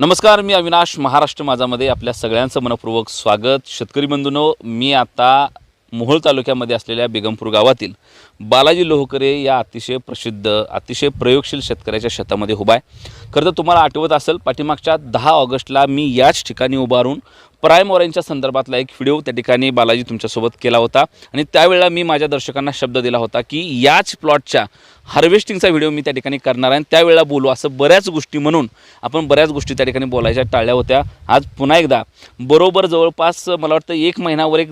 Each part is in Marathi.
नमस्कार मी अविनाश महाराष्ट्र माझामध्ये आपल्या सगळ्यांचं मनपूर्वक स्वागत. शेतकरी बंधूंनो मी आता मोहोळ तालुक्यामध्ये असलेल्या बेगमपूर गावातील बालाजी लोहकरे या अतिशय प्रसिद्ध अतिशय प्रयोगशील शेतकऱ्याच्या शेतामध्ये उभा आहे. खरं तर तुम्हाला आठवत असेल पाठीमागच्या दहा ऑगस्टला मी याच ठिकाणी उभारून प्राईम ऑरेंजच्या संदर्भातला एक व्हिडिओ त्या ठिकाणी बालाजी तुमच्यासोबत केला होता. आणि त्यावेळेला मी माझ्या दर्शकांना शब्द दिला होता की याच प्लॉटच्या हार्वेस्टिंगचा व्हिडिओ मी त्या ठिकाणी करणार आहे. आणि त्यावेळेला बोलू असं बऱ्याच गोष्टी म्हणून आपण बऱ्याच गोष्टी त्या ठिकाणी बोलायच्या टाळल्या होत्या. आज पुन्हा एकदा बरोबर जवळपास मला वाटतं एक महिनावर एक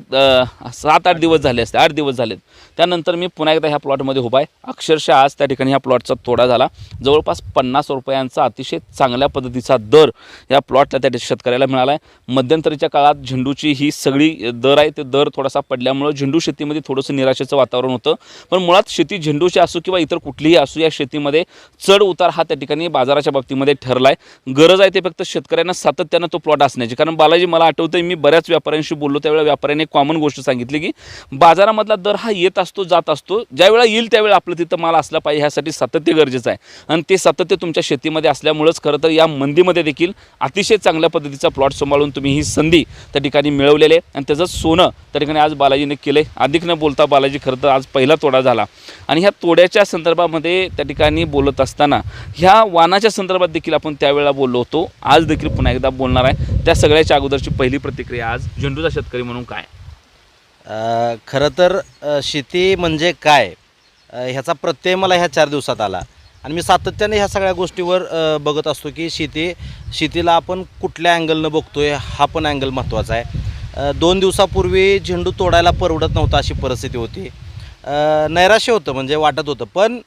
सात आठ दिवस झाले असते. आठ दिवस झालेत. त्यानंतर मी पुन्हा एकदा ह्या प्लॉटमध्ये उभा आहे. अक्षरशः आज त्या ठिकाणी ह्या प्लॉटचा तोडा झाला. जवळपास पन्नास रुपयांचा अतिशय चांगल्या पद्धतीचा दर या प्लॉटला त्या शेतकऱ्याला मिळाला आहे. मध्यंतरीच्या काळात झेंडूची ही सगळी दर आहे ते दर थोडासा पडल्यामुळं झेंडू शेतीमध्ये थोडंसं निराशेचं वातावरण होतं. पण मुळात शेती झेंडूची असो किंवा इतर कुठलीही असू या शेतीमध्ये चढ उतार हा त्या ठिकाणी बाजाराच्या बाबतीमध्ये ठरला आहे गरज आहे ते फक्त शेतकऱ्यांना सातत्यानं तो प्लॉट असण्याची. कारण बालाजी मला आठवतं मी बऱ्याच व्यापाऱ्यांशी बोललो त्यावेळेला व्यापाऱ्याने एक कॉमन गोष्ट सांगितली की बाजारामधला दर हा येत असतो जात असतो. ज्यावेळेला येईल त्यावेळेला आपलं तिथं माल असला पाहिजे ह्यासाठी सातत्य गरजेचं आहे. आणि ते सातत्य तुमच्या शेतीमध्ये असल्यामुळंच खरं तर या मंदीमध्ये देखील अतिशय चांगल्या पद्धतीचा प्लॉट सांभाळून तुम्ही ही संधी त्या ठिकाणी मिळवलेली आहे. आणि त्याचं सोनं त्या ठिकाणी आज बालाजीने केलं आहे अधिक न बोलता बालाजी खरं तर आज पहिला तोडा झाला. आणि ह्या तोड्याच्या संदर्भामध्ये त्या ठिकाणी बोलत असताना ह्या वानाच्या संदर्भात देखील आपण त्यावेळेला बोललो होतो. आज देखील पुन्हा एकदा बोलणार आहे. त्या सगळ्याच्या अगोदरची पहिली प्रतिक्रिया आज झेंडूचा शेतकरी म्हणून काय? खरं तर शेती म्हणजे काय? ह्याचा प्रत्यय मला ह्या चार दिवसात आला. आणि मी सातत्याने ह्या सगळ्या गोष्टीवर बघत असतो की शेती शेतीला आपण कुठल्या अँगलनं बघतोय हा पण अँगल महत्त्वाचा आहे. दोन दिवसापूर्वी झेंडू तोडायला परवडत नव्हता अशी परिस्थिती होती. नैराश्य होतं म्हणजे वाटत होतं. पण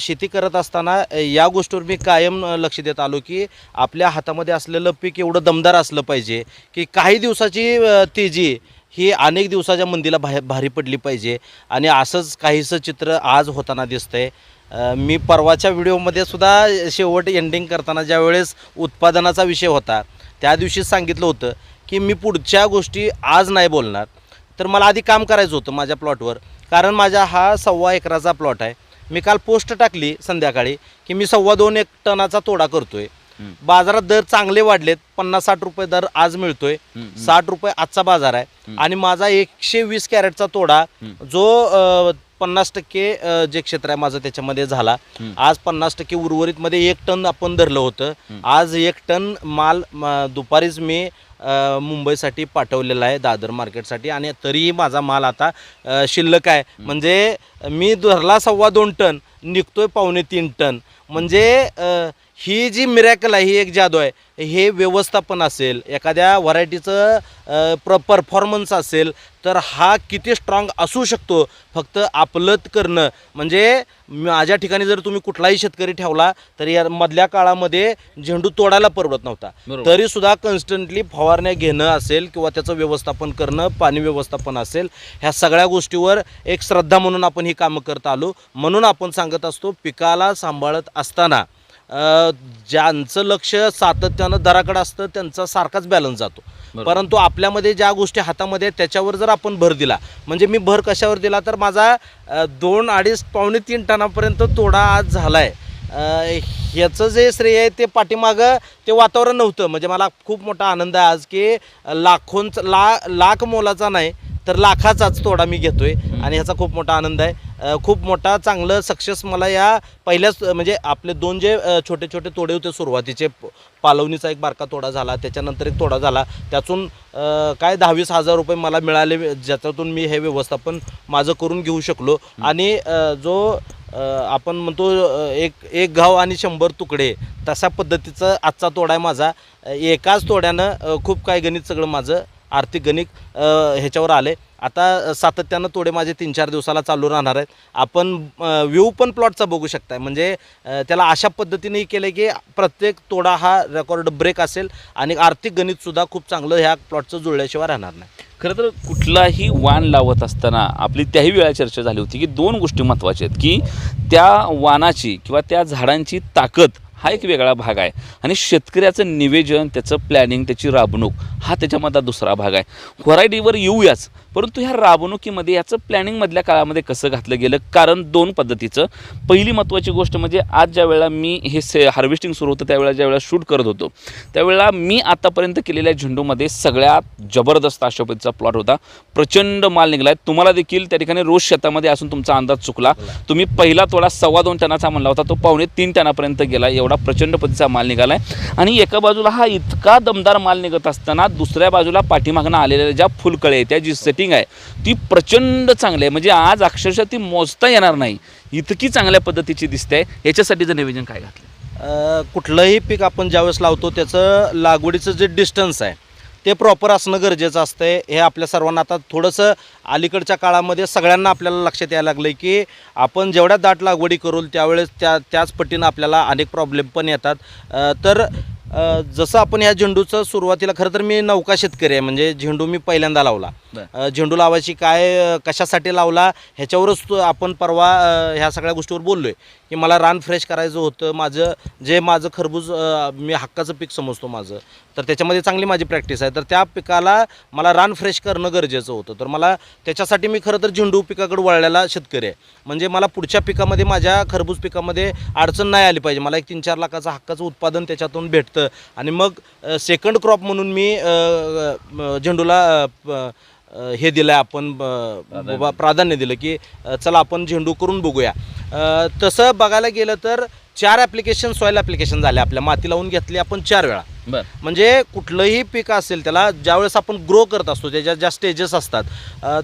शेती करत असताना या गोष्टीवर मी कायम लक्ष देत आलो की आपल्या हातामध्ये असलेलं पीक एवढं दमदार असलं पाहिजे की काही दिवसाची तेजी ही अनेक दिवसाच्या मंदीला भा भारी पडली पाहिजे. आणि असंच काहीसं चित्र आज होताना दिसतंय. मी परवाच्या व्हिडिओमध्ये सुद्धा शेवट एंडिंग करताना ज्यावेळेस उत्पादनाचा विषय होता त्या दिवशी सांगितलं होतं की मी पुढच्या गोष्टी आज नाही बोलणार. तर मला आधी काम करायचं होतं माझ्या प्लॉटवर कारण माझा हा सव्वा एकराचा प्लॉट आहे मी काल पोस्ट टाकली संध्याकाळी की मी सव्वा दोन एक टनाचा तोडा करतोय. बाजारात दर चांगले वाढलेत पन्नास साठ रुपये दर आज मिळतोय. साठ रुपये आजचा बाजार आहे. आणि माझा एकशे वीस कॅरेटचा तोडा. जो पन्नास टक्के अ, जे क्षेत्र आहे माझं त्याच्यामध्ये झाला. आज पन्नास टक्के उर्वरितमध्ये एक टन आपण धरलं होतं. आज एक टन माल म, दुपारीच मी अ, मुंबईसाठी पाठवलेला आहे दादर मार्केटसाठी. आणि तरीही माझा माल आता अ, शिल्लक आहे. म्हणजे मी धरला सव्वा दोन टन निघतोय पावणे तीन टन. म्हणजे अ, ही जी मिरॅकल आहे ही एक जादू आहे. हे व्यवस्थापन असेल एखाद्या व्हरायटीचं प्र परफॉर्मन्स असेल तर हा किती स्ट्रॉंग असू शकतो. फक्त आपलं करणं. म्हणजे माझ्या ठिकाणी जर तुम्ही कुठलाही शेतकरी ठेवला तर या मधल्या काळामध्ये झेंडू तोडायला परवडत नव्हता. बरोबर. तरी सुद्धा कन्स्टंटली फवारण्या घेणं असेल किंवा त्याचं व्यवस्थापन करणं पाणी व्यवस्थापन असेल ह्या सगळ्या गोष्टीवर एक श्रद्धा म्हणून आपण ही कामं करत आलो. म्हणून आपण सांगत असतो पिकाला सांभाळत असताना ज्यांचं लक्ष सातत्यानं दराकडे असतं त्यांचा सारखाच बॅलन्स जातो. परंतु आपल्यामध्ये ज्या गोष्टी हातामध्ये त्याच्यावर जर आपण भर दिला म्हणजे मी भर कशावर दिला तर माझा दोन अडीच पावणे तीन टनापर्यंत तोडा आज झाला आहे ह्याचं जे श्रेय आहे ते पाठीमागं ते वातावरण नव्हतं. म्हणजे मला खूप मोठा आनंद आहे आज की लाखोंचा ला लाख मोलाचा नाही तर लाखाचाच तोडा मी घेतोय. आणि ह्याचा खूप मोठा आनंद आहे. खूप मोठा चांगलं सक्सेस मला या पहिल्याच म्हणजे आपले दोन जे छोटे छोटे तोडे होते सुरुवातीचे पालवणीचा एक बारका तोडा झाला त्याच्यानंतर एक तोडा झाला त्यातून काय दहावीस हजार रुपये मला मिळाले ज्याच्यातून मी हे व्यवस्थापन माझं करून घेऊ शकलो. आणि जो आपण म्हणतो एक एक घाव आणि शंभर तुकडे तशा पद्धतीचं आजचा तोडा आहे माझा. एकाच तोड्यानं खूप काय गणित सगळं माझं आर्थिक गणित ह्याच्यावर आले आता सातत्यानं तोडे माझे तीन चार दिवसाला चालू राहणार आहेत. आपण व्ह्यू पण प्लॉटचा बघू शकताय. म्हणजे त्याला अशा पद्धतीनेही केलं की प्रत्येक तोडा हा रेकॉर्ड ब्रेक असेल आणि आर्थिक गणितसुद्धा खूप चांगलं ह्या प्लॉटचं जुळल्याशिवाय राहणार नाही. खरं तर कुठलाही वाण लावत असताना आपली त्याही वेळा चर्चा झाली होती की दोन गोष्टी महत्त्वाच्या आहेत की त्या वाणाची किंवा त्या झाडांची ताकद हा एक वेगळा भाग आहे. आणि शेतकऱ्याचं निवेदन त्याचं प्लॅनिंग त्याची राबणूक हा त्याच्यामधला दुसरा भाग आहे. व्हरायटीवर येऊयाच. परंतु ह्या राबणुकीमध्ये याचं प्लॅनिंगमधल्या काळामध्ये कसं घातलं गेलं? कारण दोन पद्धतीचं. पहिली महत्त्वाची गोष्ट म्हणजे आज ज्या वेळेला मी हे से हार्वेस्टिंग सुरू होतं त्यावेळेला ज्या वेळेला शूट करत होतो त्यावेळेला मी आतापर्यंत केलेल्या झेंडूमध्ये सगळ्यात जबरदस्त अशा पद्धतीचा प्लॉट होता. प्रचंड माल निघाला आहे तुम्हाला देखील त्या ठिकाणी रोज शेतामध्ये असून तुमचा अंदाज चुकला. तुम्ही पहिला तोडा सव्वा दोन टनाचा म्हणला होता तो पावणे तीन टनापर्यंत गेला. एवढा प्रचंड पद्धतीचा माल निघाला आहे आणि एका बाजूला हा इतका दमदार माल निघत असताना दुसऱ्या बाजूला पाठीमागनं आलेल्या ज्या फुलकळे आहेत, त्या जी सेटिंग आहे. ती प्रचंड चांगली आहे. म्हणजे आज अक्षरशः ती मोजता येणार नाही. इतकी चांगल्या पद्धतीची दिसते. याच्यासाठीचं निवेदन काय घातलं? कुठलंही पीक आपण ज्यावेळेस लावतो त्याचं लागवडीचं जे डिस्टन्स आहे ते प्रॉपर असणं गरजेचं असतंय. हे आपल्या सर्वांना आता थोडंसं अलीकडच्या काळामध्ये सगळ्यांना आपल्याला लक्षात यायला लागलं आहे की आपण जेवढ्या दाट लागवडी करू त्यावेळेस त्या त्याच पटीनं आपल्याला अनेक प्रॉब्लेम पण येतात. तर जसं आपण ह्या झेंडूचं सुरुवातीला खरं तर मी नौका शेतकरी आहे म्हणजे झेंडू मी पहिल्यांदा लावला. झेंडू लावायची काय कशासाठी लावला ह्याच्यावरच आपण परवा ह्या सगळ्या गोष्टीवर बोललो आहे की मला रान फ्रेश करायचं होतं. माझं जे माझं खरबूज मी हक्काचं पीक समजतो माझं. तर त्याच्यामध्ये चांगली माझी प्रॅक्टिस आहे. तर त्या पिकाला मला रान फ्रेश करणं गरजेचं होतं. तर मला त्याच्यासाठी मी खरं तर झेंडू पिकाकडे वळलेला शेतकरी आहे. म्हणजे मला पुढच्या पिकामध्ये माझ्या खरबूज पिकामध्ये अडचण नाही आली पाहिजे. मला एक तीन चार लाखाचं हक्काचं उत्पादन त्याच्यातून भेटतं. आणि मग सेकंड क्रॉप म्हणून मी झेंडूला हे दिलं आहे आपण ब- प्राधान्य दिलं की चला आपण झेंडू करून बघूया. तसं बघायला गेलं तर चार ॲप्लिकेशन सॉईल ॲप्लिकेशन झाले आपल्या. माती लावून घेतली आपण चार वेळा. म्हणजे कुठलंही पीक असेल त्याला ज्यावेळेस आपण ग्रो करत असतो त्याच्या ज्या स्टेजेस असतात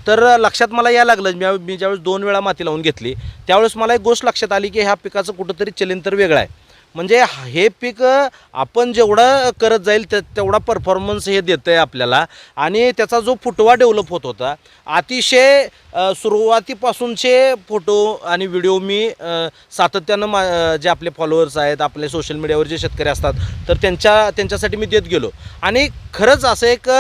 तर लक्षात मला या लागलं मी मी ज्यावेळेस दोन वेळा माती लावून घेतली त्यावेळेस मला एक गोष्ट लक्षात आली की ह्या पिकाचं कुठंतरी चलन तर वेगळं आहे. म्हणजे हे पीक आपण जेवढं करत जाईल ते तेवढा परफॉर्मन्स हे देतं आहे आपल्याला. आणि त्याचा जो फुटवा डेव्हलप होत होता अतिशय सुरुवातीपासूनचे फोटो आणि व्हिडिओ मी सातत्यानं मा जे आपले फॉलोअर्स आहेत आपले सोशल मीडियावर जे शेतकरी असतात तर त्यांच्या त्यांच्यासाठी मी देत गेलो. आणि खरंच असं एक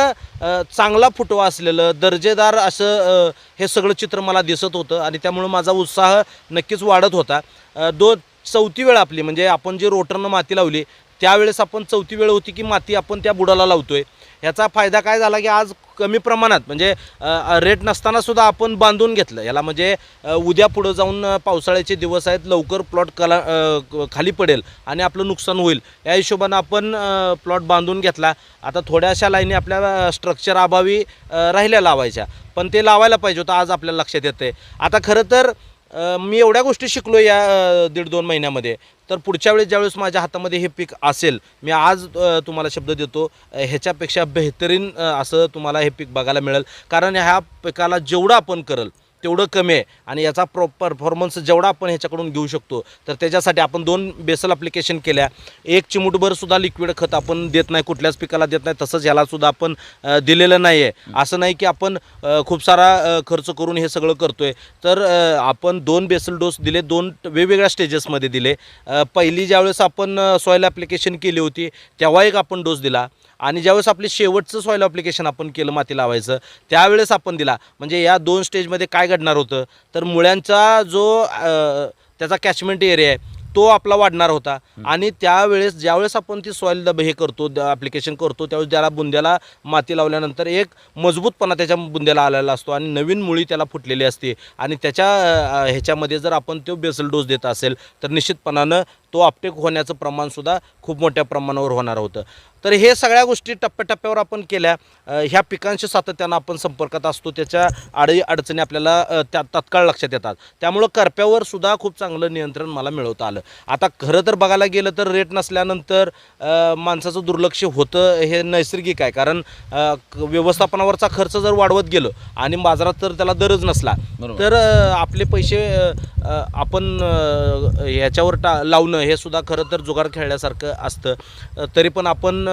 चांगला फुटवा असलेलं दर्जेदार असं हे सगळं चित्र मला दिसत होतं आणि त्यामुळं माझा उत्साह नक्कीच वाढत होता. दोन दो चौथी वेळ आपली म्हणजे आपण जे रोटरनं माती लावली त्यावेळेस आपण चौथी वेळ होती की माती आपण त्या बुडाला लावतोय. ह्याचा फायदा काय झाला की आज कमी प्रमाणात म्हणजे रेट नसताना सुद्धा आपण बांधून घेतलं. याला म्हणजे उद्या पुढं जाऊन पावसाळ्याचे दिवस आहेत लवकर प्लॉट कला खाली पडेल आणि आपलं नुकसान होईल. या हिशोबानं आपण प्लॉट बांधून घेतला. आता थोड्याशा लाईनी आपल्या स्ट्रक्चर अभावी राहिल्या लावायच्या. पण ते लावायला पाहिजे होतं आज आपल्याला लक्षात येतं आता खरं तर अ, मी एवढ्या गोष्टी शिकलो या अ, दीड दोन महिन्यामध्ये. तर पुढच्या वेळेस ज्यावेळेस माझ्या हातामध्ये हे पीक असेल मी आज अ, तुम्हाला शब्द देतो अ, ह्याच्यापेक्षा बेहतरीन अ, असं तुम्हाला हे पीक बघायला मिळेल. कारण ह्या पिकाला जेवढं आपण करल तेवढं कमी आहे. आणि याचा प्रो परफॉर्मन्स जेवढा आपण ह्याच्याकडून घेऊ शकतो तर त्याच्यासाठी आपण दोन बेसल अप्लिकेशन केल्या. एक चिमुटभरसुद्धा लिक्विड खत आपण देत नाही कुठल्याच पिकाला देत नाही तसंच यालासुद्धा आपण दिलेलं नाही आहे असं नाही की आपण खूप सारा खर्च करून हे सगळं करतोय. तर आपण दोन बेसल डोस दिले दोन वेगवेगळ्या स्टेजेसमध्ये दिले. पहिली ज्यावेळेस आपण सॉईल ॲप्लिकेशन केली होती तेव्हा एक आपण डोस दिला. आणि ज्यावेळेस आपले शेवटचं सॉईल ॲप्लिकेशन आपण केलं माती लावायचं त्यावेळेस आपण दिला. म्हणजे या दोन स्टेजमध्ये काय घडणार होतं? तर मुळ्यांचा जो त्याचा कॅचमेंट एरिया आहे तो आपला वाढणार होता. आणि त्यावेळेस ज्यावेळेस आपण ती सॉईल हे करतो ॲप्लिकेशन करतो त्यावेळेस त्याला बुंद्याला माती लावल्यानंतर एक मजबूतपणा त्याच्या बुंद्याला आलेला असतो आणि नवीन मुळी त्याला फुटलेली असते. आणि त्याच्या ह्याच्यामध्ये जर आपण तो बेसल डोस देत असेल तर निश्चितपणानं तो अपटेक होण्याचं प्रमाणसुद्धा खूप मोठ्या प्रमाणावर होणार होतं. तर हे सगळ्या गोष्टी टप्प्याटप्प्यावर आपण केल्या. ह्या पिकांशी सातत्यानं आपण संपर्कात असतो. त्याच्या आडी अडचणी आपल्याला त्या तात्काळ लक्षात येतात. त्यामुळं करप्यावर सुद्धा खूप चांगलं नियंत्रण मला मिळवता आलं. आता खरं तर बघायला गेलं तर रेट नसल्यानंतर माणसाचं दुर्लक्ष होतं हे नैसर्गिक आहे. कारण व्यवस्थापनावरचा खर्च जर वाढवत गेलो आणि बाजारात तर त्याला दरच नसला. तर आपले पैसे आपण ह्याच्यावर टा लावणं हे सुद्धा खरं तर जुगार खेळल्यासारखं असतं. तरी पण आपण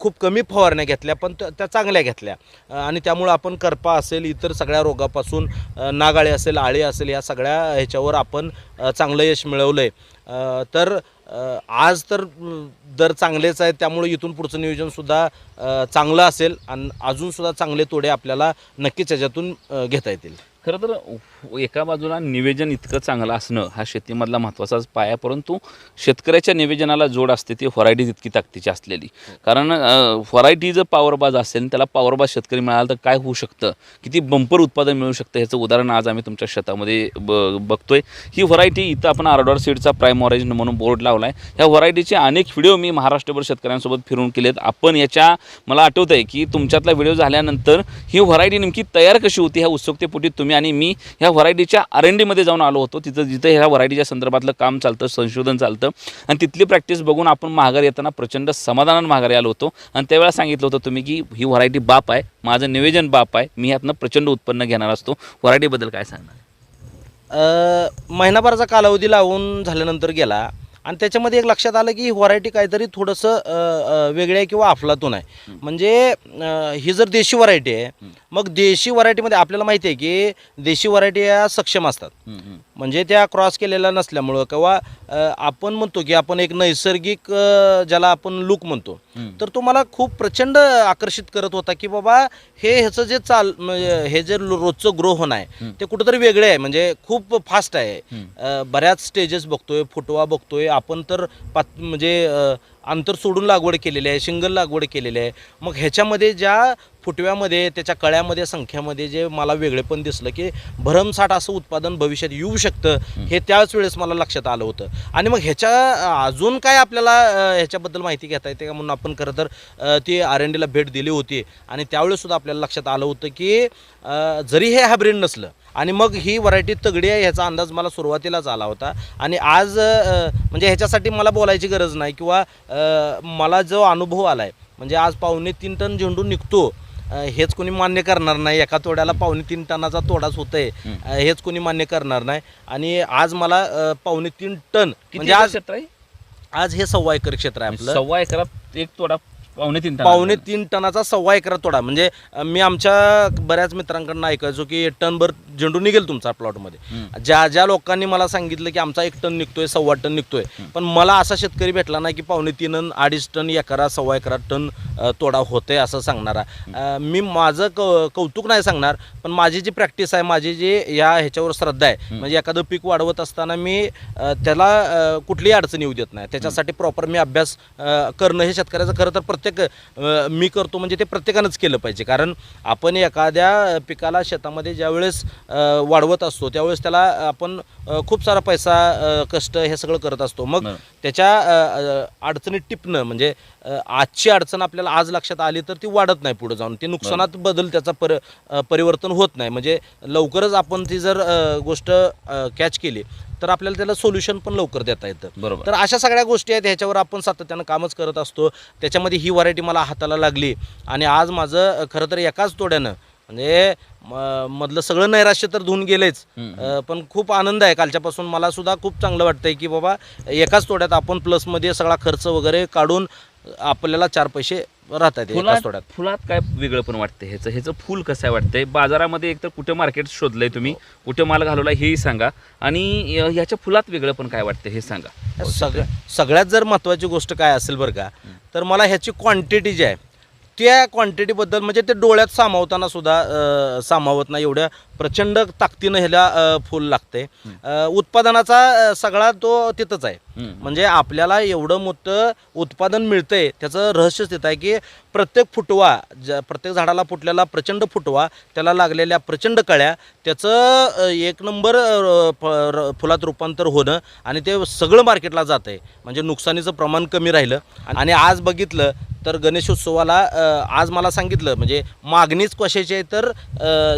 खूप कमी फवारण्या घेतल्या पण त्या त्या चांगल्या घेतल्या. आणि त्यामुळं आपण करपा असेल इतर सगळ्या रोगापासून नागाळे असेल आळे असेल या सगळ्या ह्याच्यावर आपण चांगलं यश मिळवलं आहे तर आज तर दर चांगलेच आहेत त्यामुळे इथून पुढचं नियोजनसुद्धा चांगलं असेल आणि अजूनसुद्धा चांगले तोडे आपल्याला नक्कीच ह्याच्यातून घेता येतील. खरं तर एका बाजूला निवेदन इतकं चांगलं असणं हा शेतीमधला महत्त्वाचाच पाया परंतु शेतकऱ्याच्या निवेदनाला जोड असते ती व्हरायटी तितकी ताकदीची असलेली. कारण व्हरायटी जर पॉवरबाज असेल त्याला पॉवरबाज शेतकरी मिळाला तर काय होऊ शकतं? किती बंपर उत्पादन मिळू शकतं? ह्याचं उदाहरण आज आम्ही तुमच्या शेतामध्ये ब बघतोय. ही व्हरायटी इथं आपण आरडॉर सीडचा प्राईम ऑरेंज म्हणून बोर्ड लावला आहे ह्या व्हरायटीचे अनेक व्हिडिओ मी महाराष्ट्रभर शेतकऱ्यांसोबत फिरून केलेत. आपण याच्या मला आठवतं आहे की तुमच्यातला व्हिडिओ झाल्यानंतर ही व्हरायटी नेमकी तयार कशी होती? ह्या उत्सुकतेपोटी तुम्ही आणि मी ह्या व्हरायटीच्या आर एन डीमध्ये जाऊन आलो होतो. तिथं जिथं ह्या व्हरायटीच्या संदर्भातलं काम चालतं संशोधन चालतं. आणि तिथली प्रॅक्टिस बघून आपण माघारी येताना प्रचंड समाधानानं महागारी आलो होतो. आणि त्यावेळेला सांगितलं होतं तुम्ही की ही व्हरायटी बाप आहे माझं निवेदन बाप आहे मी यातनं प्रचंड उत्पन्न घेणार असतो. व्हरायटीबद्दल काय सांगणार? महिनाभराचा कालावधी लावून झाल्यानंतर गेला. आणि त्याच्यामध्ये एक लक्षात आलं की ही व्हरायटी काहीतरी थोडंसं वेगळी आहे किंवा अफलातून आहे. म्हणजे ही जर देशी व्हरायटी आहे मग देशी व्हरायटीमध्ये आपल्याला माहिती आहे की देशी व्हरायटी या सक्षम असतात. म्हणजे त्या क्रॉस केलेल्या नसल्यामुळं किंवा आपण म्हणतो की आपण एक नैसर्गिक ज्याला आपण लुक म्हणतो तर तो मला खूप प्रचंड आकर्षित करत होता की बाबा हे ह्याचं जे चाल म्हणजे हे जे रोजचं ग्रो होणं आहे ते कुठंतरी वेगळे आहे म्हणजे खूप फास्ट आहे. बऱ्याच स्टेजेस बघतोय फुटवा बघतोय आपण तर म्हणजे अंतर सोडून लागवड केलेली आहे सिंगल लागवड केलेली आहे. मग ह्याच्यामध्ये ज्या फुटव्यामध्ये त्याच्या कळ्यामध्ये संख्यामध्ये जे मला वेगळेपण दिसलं की भरमसाठ असं उत्पादन भविष्यात येऊ शकतं हे त्याच वेळेस मला लक्षात आलं होतं. आणि मग ह्याच्या अजून काय आपल्याला ह्याच्याबद्दल माहिती घेता येते का? म्हणून आपण खरं तर ती आर एन डीला भेट दिली होती. आणि त्यावेळेस सुद्धा आपल्याला लक्षात आलं होतं की जरी हे हायब्रिड नसलं आणि मग ही व्हरायटी तगडी आहे ह्याचा अंदाज मला सुरुवातीलाच आला होता. आणि आज म्हणजे ह्याच्यासाठी मला बोलायची गरज नाही किंवा मला जो अनुभव आला आहे म्हणजे आज पावणे तीन टन झेंडू निघतो हेच कोणी मान्य करणार नाही. एका तोड्याला पावणे तीन टनाचा तोडाच होत आहे हेच कोणी मान्य करणार नाही. आणि आज मला पावणे तीन टन म्हणजे आज आज हे सव्वा एकर क्षेत्र आहे आपलं. सव्वा एकरात एक तोडा पावणे तीन टन पावणे तीन टनाचा सव्वा एकर तोडा. म्हणजे अ, मी आमच्या बऱ्याच मित्रांकडनं ऐकायचो की टनभर झेंडू निघेल तुमचा प्लॉटमध्ये. ज्या ज्या लोकांनी मला सांगितलं की आमचा एक टन निघतोय सव्वा टन निघतोय पण मला असा शेतकरी भेटला नाही की पावणे तीन अन अडीच टन एकरा सव्वा एकरा टन अ, तोडा होतोय असं सांगणारा अ, मी माझं कौ कौतुक नाही सांगणार पण माझी जी प्रॅक्टिस आहे माझी जी या ह्याच्यावर श्रद्धा आहे म्हणजे एखादं पीक वाढवत असताना मी अ, त्याला अ, कुठलीही अडचण येऊ देत नाही. त्याच्यासाठी प्रॉपर मी अभ्यास अ, करणं हे शेतकऱ्याचं खरं तर प्रत्येक अ, मी करतो म्हणजे ते प्रत्येकानंच केलं पाहिजे. कारण आपण एखाद्या पिकाला शेतामध्ये ज्यावेळेस वाढवत असतो त्यावेळेस त्याला आपण खूप सारा पैसा कष्ट हे सगळं करत असतो. मग. त्याच्या अडचणीत टिपणं म्हणजे आजची अडचण आपल्याला आज लक्षात आली तर ती वाढत नाही पुढे जाऊन. ती नुकसानात बदल त्याचा पर परिवर्तन होत नाही. म्हणजे लवकरच आपण ती जर गोष्ट कॅच केली तर आपल्याला त्याला सोल्युशन पण लवकर देता येतं. बरोबर. तर अशा सगळ्या गोष्टी आहेत ह्याच्यावर आपण सातत्यानं कामच करत असतो. त्याच्यामध्ये ही व्हरायटी मला हाताला लागली. आणि आज माझं खरं तर एकाच तोड्यानं म्हणजे मधलं सगळं नैराश्य तर धुवून गेलेच. पण खूप आनंद आहे. कालच्यापासून मला सुद्धा खूप चांगलं वाटतंय की बाबा एकाच तोड्यात आपण प्लसमध्ये सगळा खर्च वगैरे काढून आपल्याला चार पैसे राहतात एकाच फुलात तोड्यात फुलात काय वेगळं पण वाटतं ह्याचं ह्याचं फुल कसं आहे वाटतंय? बाजारामध्ये एकतर कुठं मार्केट शोधलंय तुम्ही? कुठं माल घालवला हेही सांगा. आणि अं, ह्याच्या फुलात वेगळं पण काय वाटतं हे सांगा. सगळ्या सगळ्यात जर महत्त्वाची गोष्ट काय असेल बरं का तर मला ह्याची क्वांटिटी जी आहे त्या क्वांटिटीबद्दल म्हणजे ते डोळ्यात सामावताना सुद्धा सामावत नाही. एवढ्या प्रचंड ताकदीनं ह्याला फुल लागते. उत्पादनाचा सगळा तो तिथंच आहे. म्हणजे आपल्याला एवढं मोठं उत्पादन मिळतंय त्याचं रहस्यच तिथं आहे की प्रत्येक फुटवा ज्या प्रत्येक झाडाला फुटलेला प्रचंड फुटवा त्याला लागलेल्या प्रचंड कळ्या त्याचं एक नंबर फुलात रूपांतर होणं आणि ते सगळं मार्केटला जात आहे म्हणजे नुकसानीचं प्रमाण कमी राहिलं. आणि आज बघितलं तर गणेशोत्सवाला आज मला सांगितलं म्हणजे मागणीच कशाची आहे तर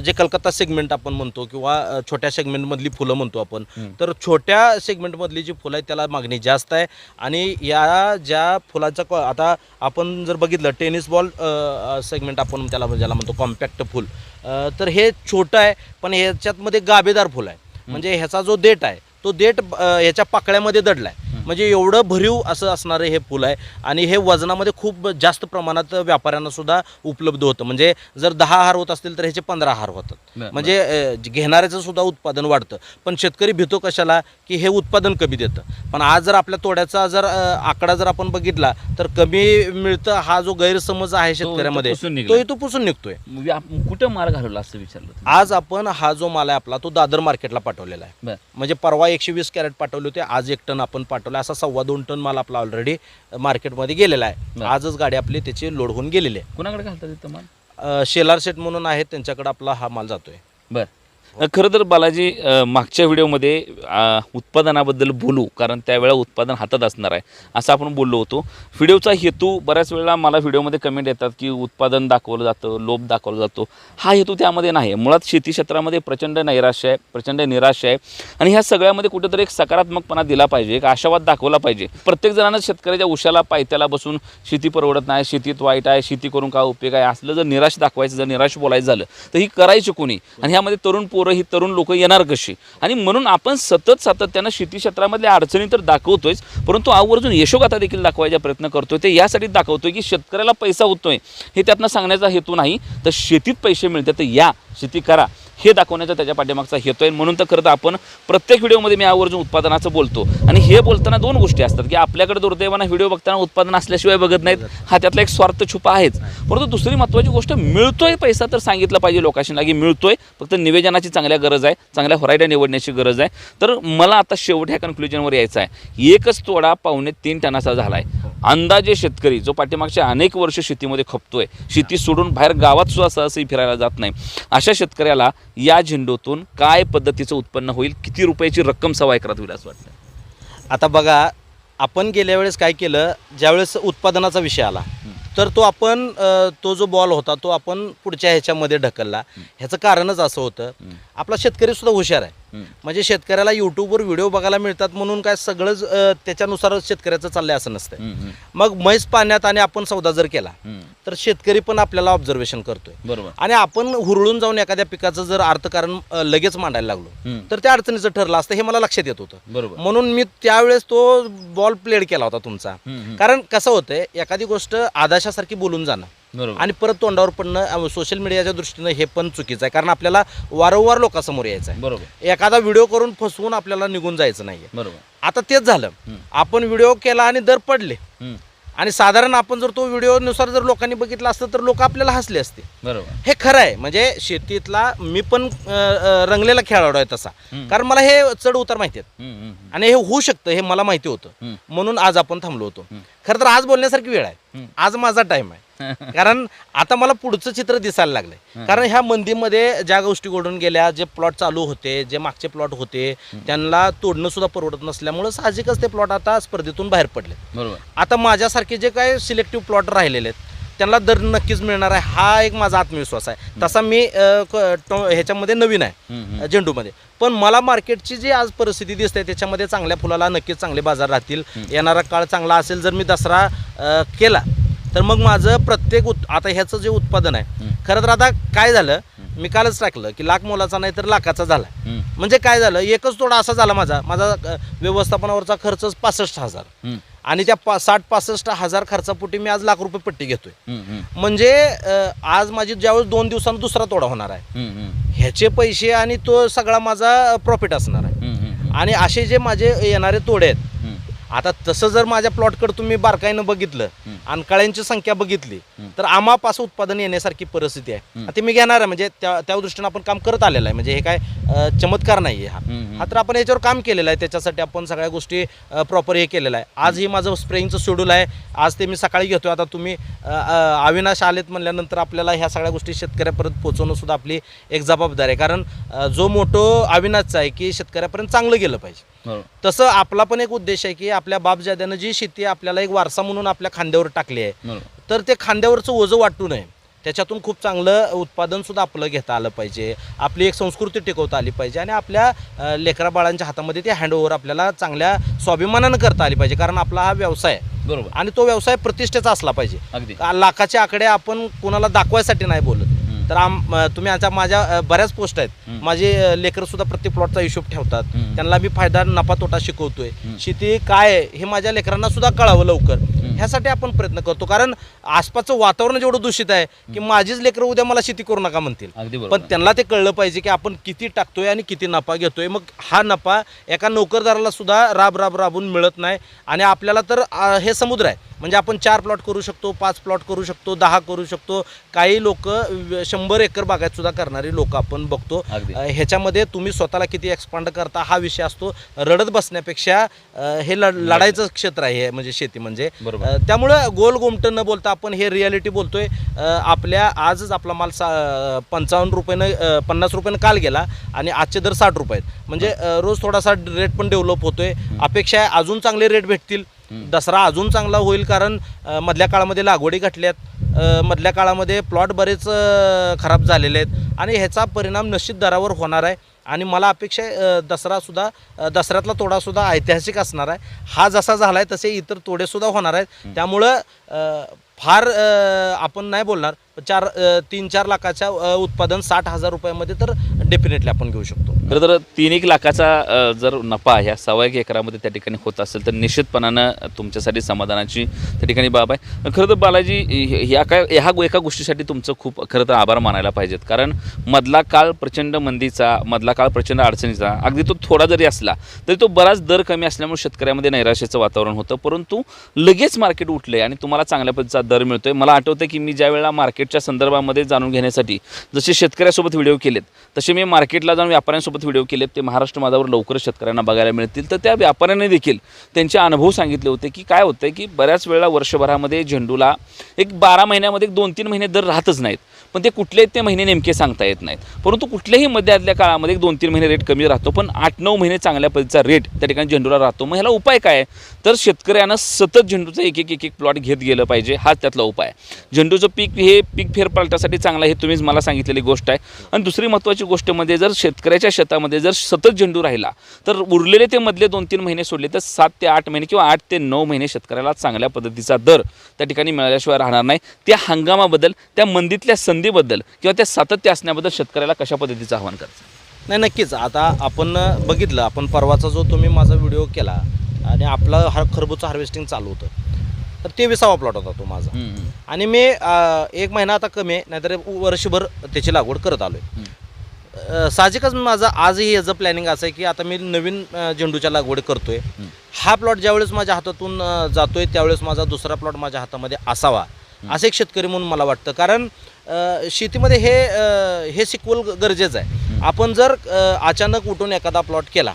जे कलकत्ता सेगमेंट आपण म्हणतो किंवा छोट्या सेगमेंटमधली फुलं म्हणतो आपण तर छोट्या सेगमेंटमधली जी फुलं आहेत त्याला मागणी जास्त आहे. आणि या ज्या फुलाचा आता आपण जर बघितलं टेनिस बॉल सेगमेंट आपण त्याला ज्याला म्हणतो कॉम्पॅक्ट फुल तर हे छोटं आहे पण ह्याच्यातमध्ये गाभेदार फुल आहे. म्हणजे ह्याचा जो देठ आहे तो देठ ह्याच्या पाकळ्यामध्ये दडला आहे म्हणजे एवढं भरीव असं असणारं हे फुल आहे. आणि हे वजनामध्ये खूप जास्त प्रमाणात व्यापाऱ्यांना सुद्धा उपलब्ध होतं. म्हणजे जर दहा हार होत असतील तर ह्याचे पंधरा हार होतात. म्हणजे घेणाऱ्याचं सुद्धा उत्पादन वाढतं. पण शेतकरी भीतो कशाला की हे उत्पादन कमी देतं. पण आज जर आपल्या तोड्याचा जर आकडा जर आपण बघितला तर कमी मिळतं हा जो गैरसमज आहे शेतकऱ्यामध्ये तो. इथं पुसून निघतोय. कुठं मार घालवला असं विचारलं? आज आपण हा जो माल आहे आपला तो दादर मार्केटला पाठवलेला आहे. म्हणजे परवा एकशे वीस कॅरेट पाठवले होते आज एक टन आपण पाठवला असा सव्वा दोन टन माल आपला ऑलरेडी मार्केटमध्ये गेलेला आहे. आजच गाडी आपली त्याची लोड होऊन गेलेली आहे. कुणाकडे घालतात तिथं माल? शेलार सेट म्हणून आहेत त्यांच्याकडे आपला हा माल जातोय. बर. खरं तर बालाजी मागच्या व्हिडिओमध्ये उत्पादनाबद्दल बोलू कारण त्यावेळा उत्पादन हातात असणार आहे असं आपण बोललो होतो. व्हिडिओचा हेतू बऱ्याच वेळेला मला व्हिडिओमध्ये कमेंट येतात की उत्पादन दाखवलं जातं लोभ दाखवला जातो. हा हेतू त्यामध्ये नाही मुळात शेती क्षेत्रामध्ये प्रचंड नैराश्य आहे प्रचंड निराश आहे. आणि ह्या सगळ्यामध्ये कुठेतरी एक सकारात्मकपणा दिला पाहिजे एक आशावाद दाखवला पाहिजे. प्रत्येक जणांना शेतकऱ्याच्या उशाला पायथ्याला बसून शेती परवडत नाही शेतीत वाईट आहे शेती करून काय उपयोग आहे असलं जर निराश दाखवायचं जर निराश बोलायचं झालं तर ही करायची कोणी? आणि ह्यामध्ये तरुण पोर ही तरुण लोक येणार कशी? आणि म्हणून आपण सतत सातत्यानं शेती क्षेत्रामधल्या अडचणी तर दाखवतोयच परंतु आवर्जून यशोगाथा देखील दाखवायचा प्रयत्न करतोय. ते यासाठी दाखवतोय की शेतकऱ्याला पैसा होतोय हे त्यातनं सांगण्याचा हेतू नाही. तर शेतीत पैसे मिळतात तर या शेती करा. हे दाखवण्याचा त्याच्या पाठीमागचा हेतू आहे. म्हणून तर खरं तर आपण प्रत्येक व्हिडिओमध्ये मी आवर्जून उत्पादनाचं बोलतो. आणि हे बोलताना दोन गोष्टी असतात की आपल्याकडे दुर्दैवानं व्हिडिओ बघताना उत्पादन असल्याशिवाय बघत नाहीत. हा त्यातला एक स्वार्थ छुपा आहेच. परंतु दुसरी महत्त्वाची गोष्ट मिळतोय पैसा तर सांगितलं पाहिजे लोकांशी की मिळतोय. फक्त निवेदनाची चांगल्या गरज आहे. चांगल्या होरायड्या निवडण्याची गरज आहे. तर मला आता शेवट ह्या कन्क्लुजनवर यायचं आहे. एकच तोडा पावणे तीन टनाचा झाला आहे अंदाजे शेतकरी जो पाठीमागच्या अनेक वर्ष शेतीमध्ये खपतोय शेती सोडून बाहेर गावात सुद्धा सहसही फिरायला जात नाही. अशा शेतकऱ्याला या झेंडूतून काय पद्धतीचं उत्पन्न होईल किती रुपयाची रक्कम सवाय करत होईल असं वाटतं आता बघा आपण गेल्या वेळेस काय केलं ज्यावेळेस उत्पादनाचा विषय आला तर तो आपण तो जो बॉल होता तो आपण पुढच्या ह्याच्यामध्ये ढकलला. ह्याचं कारणच असं होतं. आपला शेतकरी सुद्धा हुशार आहे. म्हणजे शेतकऱ्याला यूट्यूबवर व्हिडिओ बघायला मिळतात म्हणून काय सगळंच अ, त्याच्यानुसारच शेतकऱ्याचं चाललंय असं नसतं मग म्हैस पाण्यात आणि आपण सौदा जर केला तर शेतकरी पण आपल्याला ऑब्झर्वेशन करतोय. बरोबर. आणि आपण हुरळून जाऊन एखाद्या पिकाचं जर अर्थकारण लगेच मांडायला लागलो. तर त्या अडचणीचं ठरलं असतं हे मला लक्षात येत होतं. बरोबर. म्हणून मी त्यावेळेस तो बॉल प्लेड केला होता तुमचा. कारण कसं होतंय एखादी गोष्ट आदाशासारखी बोलून जाणं बरोबर. आणि परत तोंडावर पडणं सोशल मीडियाच्या दृष्टीनं हे पण चुकीचं आहे. कारण आपल्याला वारंवार लोकांसमोर यायचं आहे. बरोबर. एखादा व्हिडिओ करून फसवून आपल्याला निघून जायचं नाहीये. बरोबर. आता तेच झालं. हम्म. आपण व्हिडिओ केला आणि दर पडले. हम्म. आणि साधारण आपण जर तो व्हिडिओनुसार जर लोकांनी बघितला असतं तर लोक आपल्याला हसले असते. बरोबर. हे खरं आहे. म्हणजे शेतीतला मी पण अ, अ, रंगलेला खेळाडू आहे तसा. हम्म. कारण मला हे चढ उतार माहिती आहेत. हम्म, हम्म, हम्म. आणि हे होऊ शकतं हे मला माहिती होतं. हम्म. म्हणून आज आपण थांबलो होतो. हम्म. खरं तर आज बोलण्यासारखी वेळ आहे. हम्म. आज माझा टाइम आहे. कारण आता मला पुढचं चित्र दिसायला लागलंय. कारण ह्या मंदीमध्ये ज्या गोष्टी घडून गेल्या जे प्लॉट चालू होते जे मागचे प्लॉट होते त्यांना तोडणं सुद्धा परवडत नसल्यामुळं साहजिकच ते प्लॉट आता स्पर्धेतून बाहेर पडले बरोबर. आता माझ्यासारखे जे काय सिलेक्टिव्ह प्लॉट राहिलेले आहेत त्यांना दर नक्कीच मिळणार आहे हा एक माझा आत्मविश्वास आहे. तसा मी ह्याच्यामध्ये नवीन आहे. झेंडूमध्ये. पण मला मार्केटची जी आज परिस्थिती दिसते त्याच्यामध्ये चांगल्या फुलाला नक्कीच चांगले बाजार राहतील. येणारा काळ चांगला असेल जर मी दसरा केला तर मग माझं प्रत्येक उत् आता ह्याचं जे उत्पादन आहे. खरं तर आता काय झालं मी कालच टाकलं की लाख मोलाचा नाही तर लाखाचा झाला. म्हणजे काय झालं एकच तोडा असा झाला माझा माझा व्यवस्थापनावरचा खर्च पासष्ट हजार. आणि त्या पा साठ पासष्ट हजार खर्चापोटी मी आज लाख रुपये पट्टी घेतोय. म्हणजे आज माझी ज्यावेळेस दोन दिवसांत दुसरा तोडा होणार आहे ह्याचे पैसे आणि तो सगळा माझा प्रॉफिट असणार आहे. आणि असे जे माझे येणारे तोडे आहेत. आता तसं जर माझ्या प्लॉटकडे तुम्ही बारकाईनं बघितलं हम्म. आणि कळ्यांची संख्या बघितली. तर आमापासून उत्पादन येण्यासारखी परिस्थिती आहे. ते मी घेणार आहे म्हणजे त्या त्या दृष्टीनं आपण काम करत आलेलं आहे. म्हणजे हे काय चमत्कार नाही हा. हा तर आपण याच्यावर काम केलेलं आहे. त्याच्यासाठी आपण सगळ्या गोष्टी प्रॉपर हे केलेलं आहे. आज ही माझं स्प्रेइंगचं शेड्यूल आहे. आज ते मी सकाळी घेतो आता तुम्ही अविनाश आलेत म्हणल्यानंतर आपल्याला ह्या सगळ्या गोष्टी शेतकऱ्यापर्यंत पोहोचवणं सुद्धा आपली एक जबाबदारी आहे. कारण जो मोठो अविनाशचा आहे की शेतकऱ्यापर्यंत चांगलं गेलं पाहिजे. तसं आपला पण एक उद्देश आहे की आपल्या बापजाद्यानं जी शेती आपल्याला एक वारसा म्हणून आपल्या खांद्यावर टाकली आहे. तर ते खांद्यावरचं ओझं वाटू नये. त्याच्यातून खूप चांगलं उत्पादन सुद्धा आपलं घेता आलं पाहिजे. आपली एक संस्कृती टिकवता आली पाहिजे आणि आपल्या लेकरा बाळांच्या हातामध्ये ते हँडओव्हर आपल्याला चांगल्या स्वाभिमानानं करता आली पाहिजे. कारण आपला हा व्यवसाय बरोबर. आणि तो व्यवसाय प्रतिष्ठेचा असला पाहिजे. अगदी. लाखाचे आकडे आपण कोणाला दाखवायसाठी नाही बोलत. तर आम तुम्ही आता माझ्या बऱ्याच पोस्ट आहेत. माझे लेकर सुद्धा प्रत्येक प्लॉटचा हिशोब ठेवतात. त्यांना मी फायदा नफा तोटा शिकवतोय. शेती काय आहे हे माझ्या लेकरांना सुद्धा कळावं लवकर. ह्यासाठी आपण प्रयत्न करतो. कारण आसपासचं वातावरण जेवढं दूषित आहे की माझीच लेकरं उद्या मला शेती करू नका म्हणतील. पण त्यांना ते कळलं पाहिजे की आपण किती टाकतोय आणि किती नफा घेतोय. मग हा नफा एका नोकरदाराला सुद्धा राब राब राबून मिळत नाही. आणि आपल्याला तर हे समुद्र आहे. म्हणजे आपण चार प्लॉट करू शकतो पाच प्लॉट करू शकतो दहा करू शकतो. काही लोक शंभर एकर बागायत सुद्धा करणारी लोक आपण बघतो. ह्याच्यामध्ये तुम्ही स्वतःला किती एक्सपांड करता हा विषय असतो. रडत बसण्यापेक्षा हे लढ लढायचं क्षेत्र आहे हे म्हणजे शेती म्हणजे. त्यामुळं गोल गोमटं न बोलता आपण हे रियालिटी बोलतोय. आपल्या आजच आपला माल सा पंचावन्न रुपयानं पन्नास रुपयानं काल गेला आणि आजचे दर साठ रुपये आहेत. म्हणजे रोज थोडासा रेट पण डेव्हलप होतोय. अपेक्षा आहे अजून चांगले रेट भेटतील. दसरा अजून चांगला होईल कारण मधल्या काळामध्ये लागवडी घटल्यात. मधल्या काळामध्ये प्लॉट बरेच खराब झालेले आहेत. आणि ह्याचा परिणाम निश्चित दरावर होणार आहे. आणि मला अपेक्षा आहे दसरासुद्धा दसऱ्यातला तोडासुद्धा ऐतिहासिक असणार आहे. हा जसा झाला आहे तसे इतर तोडेसुद्धा होणार आहेत. त्यामुळं फार आपण नाही बोलणार. चार तीन चार लाखाच्या उत्पादन साठ हजार रुपयामध्ये तर डेफिनेटली आपण घेऊ शकतो. खरं तर तीन एक लाखाचा जर नफा ह्या सव्वा एक एकरामध्ये त्या ठिकाणी होत असेल तर निश्चितपणानं तुमच्यासाठी समाधानाची त्या ठिकाणी बाब आहे. खरं तर बालाजी ह्या- ह्या काय ह्या गो- एका गोष्टीसाठी तुमचं खूप खरं तर आभार मानायला पाहिजेत. कारण मधला काळ प्रचंड मंदीचा मधला काळ प्रचंड अडचणीचा अगदी तो थोडा जरी असला तरी तो बराच दर कमी असल्यामुळे शेतकऱ्यामध्ये नैराश्याचं वातावरण होतं. परंतु लगेच मार्केट उठलं आणि तुम्हाला चांगल्या पद्धतीचा दर मिळतोय. मला आठवतं की मी ज्या वेळेला मार्केटच्या संदर्भामध्ये जाणून घेण्यासाठी जसे शेतकऱ्यासोबत व्हिडिओ केलेत तसे मी मार्केटला जाऊन व्यापाऱ्यांसोबत व्हिडिओ केलेत ते महाराष्ट्र माझावर लवकरच शेतकऱ्यांना बघायला मिळतील. तर त्या व्यापाऱ्यांनी देखील त्यांचे अनुभव सांगितले होते की काय होतं की बऱ्याच वेळा वर्षभरामध्ये झेंडूला एक बारा महिन्यामध्ये एक दोन तीन महिने दर राहतच नाहीत. पण ते कुठले ते महिने नेमके सांगता येत नाहीत. परंतु कुठल्याही मध्यातल्या काळामध्ये एक दोन तीन महिने रेट कमी राहतो पण आठ नऊ महिने चांगल्या पद्धतीचा रेट त्या ठिकाणी झेंडूला राहतो. मग ह्याला उपाय काय? आहे तर शेतकऱ्यानं सतत झेंडूचं एक एक एक एक प्लॉट घेत गेलं पाहिजे. हा त्यातला उपाय आहे. झेंडूचं पीक हे पीक फेरपालटासाठी चांगलं आहे हे तुम्हीच मला सांगितलेली गोष्ट आहे. आणि दुसरी महत्त्वाची गोष्ट म्हणजे जर शेतकऱ्याच्या शेतामध्ये जर सतत झेंडू राहिला तर उरलेले ते मधले दोन तीन महिने सोडले तर सात ते आठ महिने किंवा आठ ते नऊ महिने शेतकऱ्याला चांगल्या पद्धतीचा दर त्या ठिकाणी मिळाल्याशिवाय राहणार नाही. त्या हंगामाबद्दल त्या मंदीतल्या संधीबद्दल किंवा त्या सातत्य असण्याबद्दल शेतकऱ्याला कशा पद्धतीचं आव्हान करतं नाही नक्कीच. आता आपण बघितलं आपण परवाचा जो तुम्ही माझा व्हिडिओ केला आणि आपला हा खरबूजचं हार्वेस्टिंग चालू होतं. तर ते विसावा प्लॉट होता तो माझा. आणि मी अ, एक महिना आता कमी आहे नाहीतर वर्षभर त्याची लागवड करत आलो आहे साहजिकच माझं आजही याचं प्लॅनिंग असं आहे की आता मी नवीन अ, झेंडूच्या लागवड करतोय. हा प्लॉट ज्यावेळेस माझ्या हातातून अ, जातोय त्यावेळेस माझा दुसरा प्लॉट माझ्या हातामध्ये असावा असं एक शेतकरी म्हणून मला वाटतं. कारण अ, शेतीमध्ये हे अ, हे शिकवल गरजेचं आहे. आपण जर अ, अचानक उठून एखादा प्लॉट केला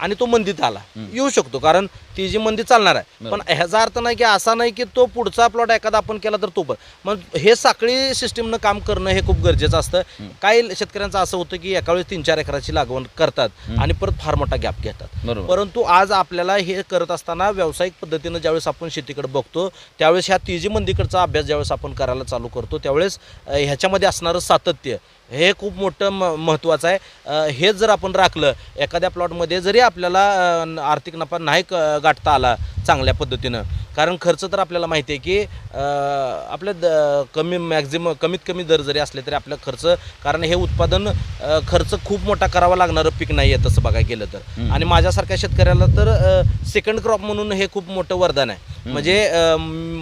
आणि तो मंदीत आला. येऊ शकतो कारण ती जी मंदी चालणार आहे. पण ह्याचा अर्थ नाही की असा नाही की तो पुढचा प्लॉट एखादा आपण केला तर तो पण. मग हे साखळी सिस्टीमनं काम करणं हे खूप गरजेचं असतं. काही शेतकऱ्यांचं असं होतं की एका वेळेस तीन चार एकराची लागवड करतात आणि परत फार मोठा गॅप घेतात. परंतु आज आपल्याला हे करत असताना व्यावसायिक पद्धतीनं ज्यावेळेस आपण शेतीकडे बघतो त्यावेळेस ह्या तिजी मंदीकडचा अभ्यास ज्यावेळेस आपण करायला चालू करतो त्यावेळेस ह्याच्यामध्ये असणारं सातत्य हे खूप मोठं म महत्त्वाचं आहे. हेच जर आपण राखलं एखाद्या प्लॉटमध्ये जरी आपल्याला आर्थिक नफा नाही क गाठता आला चांगल्या पद्धतीनं कारण खर्च तर आपल्याला माहिती आहे की आपल्या द कमी मॅक्झिमम कमीत कमी दर जरी असले तरी आपला खर्च कारण हे उत्पादन खर्च खूप मोठा करावा लागणारं पीक नाही आहे तसं बघायला गेलं तर. आणि माझ्यासारख्या शेतकऱ्याला तर सेकंड क्रॉप म्हणून हे खूप मोठं वरदान आहे. म्हणजे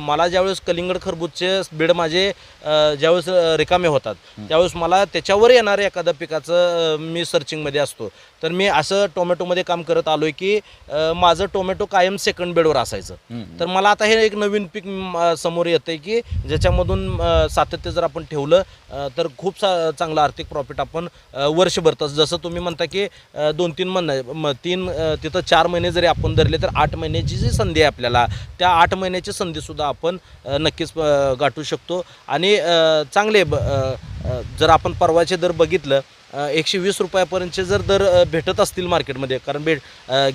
मला ज्यावेळेस कलिंगड खरबूजचे बेड माझे ज्यावेळेस रिकामे होतात त्यावेळेस मला त्याच्यावर येणाऱ्या एखाद्या पिकाचं मी सर्चिंगमध्ये असतो. तर मी असं टोमॅटोमध्ये काम करत आलो आहे की अ, माझं टोमॅटो कायम सेकंड बेडवर असायचं. तर मला आता हे एक नवीन पीक म, समोर येतं आहे की ज्याच्यामधून अ, सातत्य जर आपण ठेवलं अ, तर खूप सा चांगलं आर्थिक प्रॉफिट आपण अ, वर्षभर तसं जसं तुम्ही म्हणता की अ, दोन तीन महिने म तीन अ, तिथं चार महिने जरी आपण धरले तर आठ महिन्याची जी संधी आहे आपल्याला त्या आठ महिन्याची संधीसुद्धा आपण अ, नक्कीच अ, गाठू शकतो. आणि अ, चांगले ब- अ, अ, जर आपण परवाचे दर बघितलं एकशे वीस रुपयापर्यंतचे जर दर भेटत असतील मार्केटमध्ये कारण भेट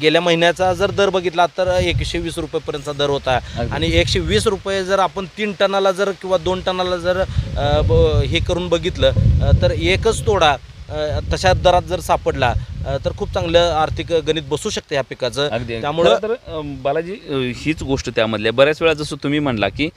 गेल्या महिन्याचा जर दर बघितला तर एकशे वीस रुपयेपर्यंतचा दर होता. आणि एकशे वीस रुपये जर आपण तीन टनाला जर किंवा दोन टनाला जर हे करून बघितलं तर एकच तोडा तशा दरात जर सापडला तर खूप चांगलं आर्थिक गणित बसू शकते ह्या पिकाचं. अगदी त्यामुळं तर बालाजी हीच गोष्ट त्यामधल्या बऱ्याच वेळा जसं तुम्ही म्हणला की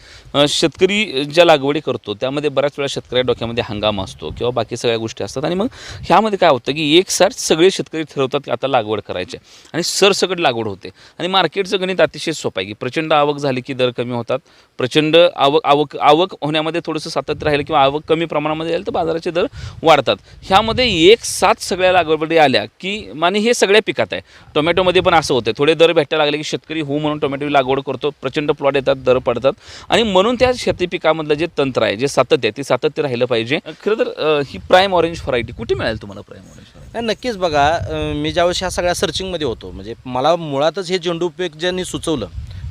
शेतकरी ज्या लागवडी करतो त्यामध्ये बऱ्याच वेळा शेतकऱ्या डोक्यामध्ये हंगाम असतो किंवा बाकी सगळ्या गोष्टी असतात. आणि मग ह्यामध्ये काय होतं की एक साथ सगळे शेतकरी ठरवतात की आता लागवड करायची. आणि सरसकट लागवड होते. आणि मार्केटचं गणित अतिशय सोपं आहे की प्रचंड आवक झाली की दर कमी होतात. प्रचंड आवक आवक आवक होण्यामध्ये थोडंसं सातत्य राहिलं किंवा आवक कमी प्रमाणामध्ये झाली तर बाजाराचे दर वाढतात. ह्यामध्ये एक साथ सगळ्या लागवडी आल्या की माने हे सगळ्या पिकात आहे. टोमॅटोमध्ये पण असं होतं थोडे दर भेटायला लागले की शेतकरी हो म्हणून टोमॅटो लागवड करतो. प्रचंड प्लॉट येतात दर पडतात. आणि म्हणून त्या शेती पिकामधलं जे तंत्र आहे जे सातत्य आहे ते सातत्य राहिलं पाहिजे. खरं तर ही प्राईम ऑरेंज व्हरायटी कुठे मिळेल तुम्हाला प्राईम ऑरेंज नक्कीच बघा मी ज्यावेळेस ह्या सगळ्या सर्चिंगमध्ये होतो म्हणजे मला मुळातच हे झेंडू पीक ज्यांनी सुचवलं.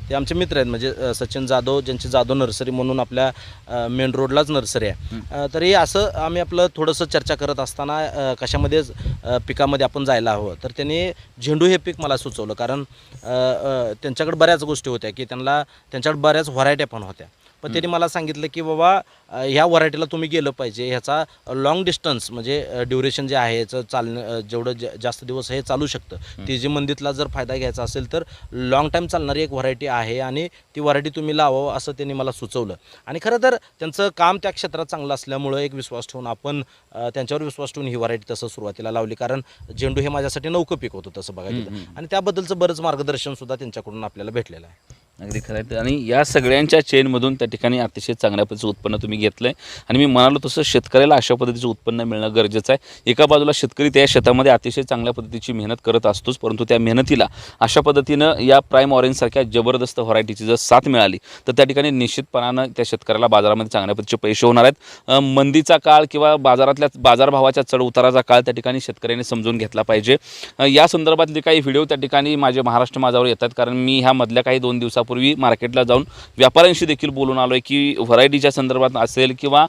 ते आमचे मित्र आहेत म्हणजे अं, सचिन जाधव ज्यांची जाधव नर्सरी म्हणून आपल्या मेन रोडलाच नर्सरी आहे. अं, तर हे असं आम्ही आपलं थोडंसं चर्चा करत असताना अं, कशामध्ये अं, पिकामध्ये आपण जायला हवं. तर त्यांनी झेंडू हे पीक मला सुचवलं कारण अं, अं, त्यांच्याकडे बऱ्याच गोष्टी होत्या की त्यांना त्यांच्याकडे बऱ्याच व्हरायट्या पण होत्या. पण त्यांनी मला सांगितलं की बाबा ह्या व्हरायटीला तुम्ही गेलं पाहिजे. ह्याचा लाँग डिस्टन्स म्हणजे ड्युरेशन जे आहे याचं चालणं जेवढं जास्त दिवस हे चालू शकतं. ती जी मंदीतला जर फायदा घ्यायचा असेल तर लाँग टाईम चालणारी एक व्हरायटी आहे आणि ती व्हरायटी तुम्ही लावावं असं त्यांनी मला सुचवलं. आणि खरं तर त्यांचं काम त्या क्षेत्रात चांगलं असल्यामुळं एक विश्वास ठेवून आपण त्यांच्यावर विश्वास ठेवून ही व्हरायटी तसं सुरुवातीला लावली. कारण झेंडू हे माझ्यासाठी नौकं पीक होतं तसं बघायला. आणि त्याबद्दलचं बरंच मार्गदर्शन सुद्धा त्यांच्याकडून आपल्याला भेटलेलं आहे. अगदी खरं आहे. आणि या सगळ्यांच्या चेनमधून त्या ठिकाणी अतिशय चांगल्या पद्धतीचं उत्पन्न तुम्ही घेतलं आहे आणि मी म्हणालो तसं शेतकऱ्याला अशा पद्धतीचं उत्पन्न मिळणं गरजेचं आहे. एका बाजूला शेतकरी त्या शेतामध्ये अतिशय चांगल्या पद्धतीची मेहनत करत असतोच परंतु त्या मेहनतीला अशा पद्धतीनं या प्राईम ऑरेंजसारख्या जबरदस्त व्हरायटीची जर साथ मिळाली तर त्या ठिकाणी निश्चितपणानं त्या शेतकऱ्याला बाजारामध्ये चांगल्या पद्धतीचे पैसे होणार आहेत. मंदीचा काळ किंवा बाजारातल्या बाजारभावाच्या चढ उताराचा काळ त्या ठिकाणी शेतकऱ्याने समजून घेतला पाहिजे. या संदर्भातले काही व्हिडिओ त्या ठिकाणी माझे महाराष्ट्र माझावर येतात कारण मी ह्या मधल्या काही दोन दिवसापूर्वी मार्केटला जाऊन व्यापाऱ्यांशी देखील बोलून आलो आहे की व्हरायटीच्या संदर्भात असेल किंवा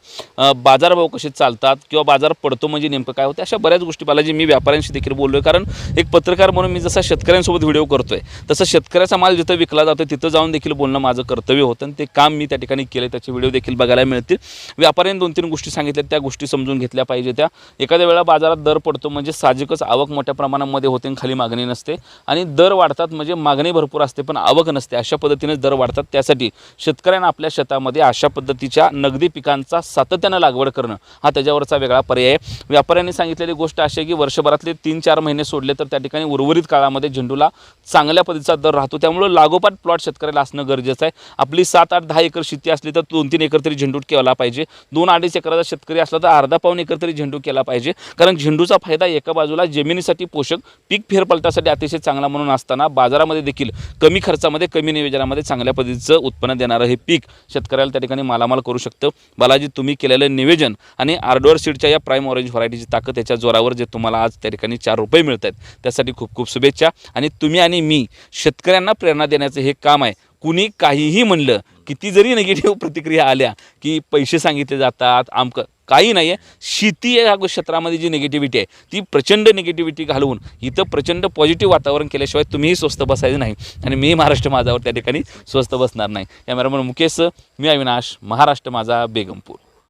बाजारभाव कसे चालतात किंवा बाजार पडतो म्हणजे नेमकं काय होतं अशा बऱ्याच गोष्टी बालाजी मी व्यापाऱ्यांशी देखील बोललो आहे कारण एक पत्रकार म्हणून मी जसा शेतकऱ्यांसोबत व्हिडिओ करतोय तसं शेतकऱ्याचा माल जिथं विकला जातो तिथं जाऊन देखील बोलणं माझं कर्तव्य होतं आणि ते काम मी त्या ठिकाणी केलं त्याचे व्हिडिओ देखील बघायला मिळतील. व्यापाऱ्यांनी दोन तीन गोष्टी सांगितल्या त्या गोष्टी समजून घेतल्या पाहिजे त्या. एखाद्या वेळा बाजारात दर पडतो म्हणजे साहजिकच आवक मोठ्या प्रमाणामध्ये होते आणि खाली मागणी नसते. आणि दर वाढतात म्हणजे मागणी भरपूर असते पण आवक नसते अशा पद्धतीने दर वाढतात. त्यासाठी शेतकऱ्यांना आपल्या शेतामध्ये अशा पद्धतीच्या नगदी पिकांचा सातत्यानं लागवड करणं हा त्याच्यावरचा वेगळा पर्याय आहे. व्यापाऱ्यांनी सांगितलेली गोष्ट अशी आहे की वर्षभरातले तीन चार महिने सोडले तर त्या ठिकाणी उर्वरित काळामध्ये झेंडूला चांगल्या पद्धतीचा दर राहतो. त्यामुळे लागोपाठ प्लॉट शेतकऱ्याला असणं गरजेचं आहे. आपली सात आठ दहा एकर शेती असली तर दोन तीन एकर तरी झेंडू केला पाहिजे. दोन अडीच एकराचा शेतकरी असला तर अर्धा पाऊन एकर तरी झेंडू केला पाहिजे. कारण झेंडूचा फायदा एका बाजूला जमिनीसाठी पोषक पीक फेरपलटासाठी अतिशय चांगला म्हणून असताना बाजारामध्ये देखील कमी खर्चामध्ये कमी बाजारामध्ये चांगल्या पद्धतीचं उत्पन्न देणारं हे पीक शेतकऱ्याला त्या ठिकाणी मालामाल करू शकतं. बालाजी तुम्ही केलेलं निवेदन आणि आर्डोअर सीडच्या या प्राईम ऑरेंज व्हरायटीची ताकद याच्या जोरावर जे तुम्हाला आज त्या ठिकाणी चार रुपये मिळत आहेत त्यासाठी खूप खूप शुभेच्छा. आणि तुम्ही आणि मी शेतकऱ्यांना प्रेरणा देण्याचं हे काम आहे. कुणी काहीही म्हणलं किती जरी निगेटिव्ह प्रतिक्रिया आल्या की पैसे सांगितले जातात आमकं काही नाही आहे शेती या क्षेत्रामध्ये जी निगेटिव्हिटी आहे ती प्रचंड निगेटिव्हिटी घालवून इथं प्रचंड पॉझिटिव्ह वातावरण केल्याशिवाय तुम्हीही स्वस्त बसायचं नाही. आणि मी महाराष्ट्र माझावर त्या ठिकाणी स्वस्त बसणार नाही. कॅमेरामन मुकेश मी अविनाश महाराष्ट्र माझा बेगमपूर.